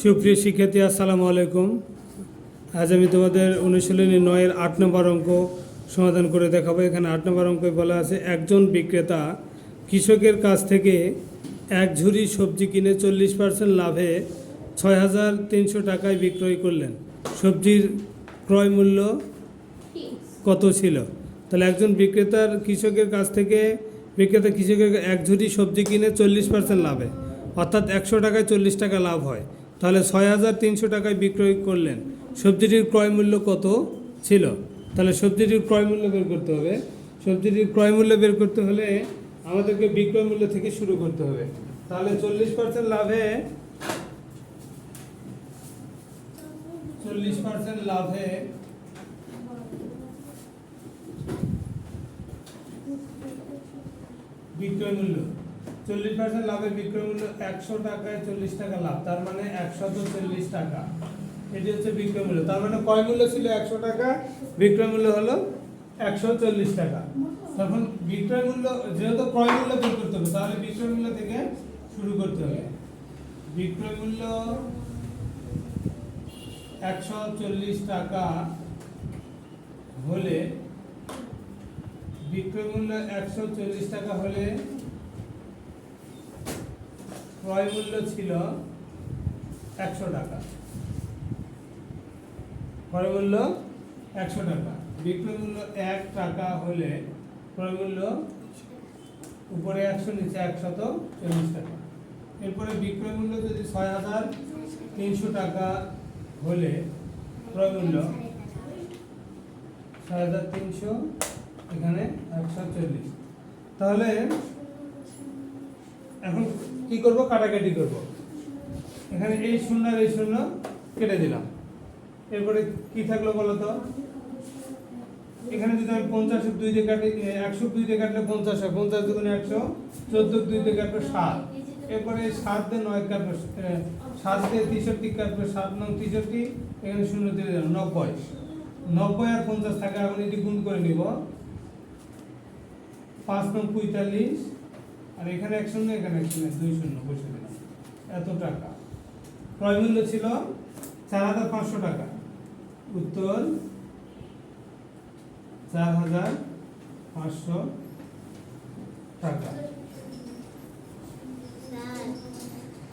সুপ্রিয় শিক্ষার্থী, আসসালামু আলাইকুম। আজ আমি তোমাদের অনুশীলনী নয়ের আট নম্বর অঙ্ক সমাধান করে দেখাবো। এখানে আট নম্বর অঙ্কে বলা আছে, একজন বিক্রেতা কৃষকের কাছ থেকে এক ঝুড়ি সবজি কিনে চল্লিশ পার্সেন্ট লাভে ছয় হাজার তিনশো টাকায় বিক্রয় করলেন। সবজির ক্রয় মূল্য কত ছিল? তাহলে একজন বিক্রেতার কৃষকের কাছ থেকে, বিক্রেতা কৃষকের এক ঝুড়ি সবজি কিনে চল্লিশ পার্সেন্ট লাভে অর্থাৎ একশো টাকায় চল্লিশ টাকা লাভ হয়। তাহলে ছয় হাজার তিনশো টাকায় বিক্রয় করলেন। সবজিটির ক্রয় মূল্য কত ছিল? তাহলে সবজিটির ক্রয় মূল্য বের করতে হবে। সবজিটির ক্রয় মূল্য বের করতে হলে আমাদেরকে বিক্রয় মূল্য থেকে শুরু করতে হবে। তাহলে চল্লিশ পার্সেন্ট লাভে চল্লিশ পার্সেন্ট লাভে বিক্রয় মূল্য। চল্লিশ পার্সেন্ট লাভের বিক্রয় মূল্য একশো টাকায় চল্লিশ টাকা লাভ। তার মানে একশত চল্লিশ টাকা। এটি হচ্ছে বিক্রয় মূল্য। তার মানে কয় মূল্য ছিল একশো টাকা? বিক্রয় মূল্য হলো একশো চল্লিশ টাকা। তখন বিক্রয় মূল্য, যেহেতু ক্রয় মূল্য বের করতে হবে, তাহলে বিক্রয় মূল্য থেকে শুরু করতে হবে। বিক্রয় মূল্য একশো চল্লিশ টাকা হলে বিক্রয় মূল্য একশো চল্লিশ টাকা হলে ক্রয় মূল্য ছিল একশো টাকা। ক্রয় মূল্য একশো টাকা। বিক্রয় মূল্য এক টাকা হলে ক্রয় মূল্য উপরে একশো, নিচে একশত চল্লিশ টাকা। এরপরে বিক্রয় মূল্য যদি ছয় হাজার তিনশো টাকা হলে ক্রয় মূল্য ছয় হাজার তিনশো, এখানে একশো চল্লিশ। তাহলে এখন কি করব? কাটাকাটি করব। এখানে এই শূন্য আর এই শূন্য কেটে দিলাম। এরপরে কি থাকল বলো তো? এখানে যদি আমি পঞ্চাশ দুই দিয়ে কাটি, একশো দুই দিয়ে কাটলে পঞ্চাশ হয়। পঞ্চাশ দুগুণে একশো, চোদ্দ দুই দিয়ে কাটবে সাত। এরপরে সাত দিয়ে নয় কাটবে সাত দিয়ে তেষট্টি কাটবে সাত, নং তেষট্টি, এখানে শূন্য দিয়ে দিলাম নব্বই। নব্বই আর পঞ্চাশ থাকে, এখন এটি গুণ করে নিব। পাঁচ নং পঁয়তাল্লিশ আর এখানে এক শূন্য, এখানে এক শূন্য, দুই শূন্য, বসে দিলাম এত টাকা। ক্রয় মূল্য ছিল চার হাজার পাঁচশো টাকা। উত্তর, চার হাজার পাঁচশো টাকা।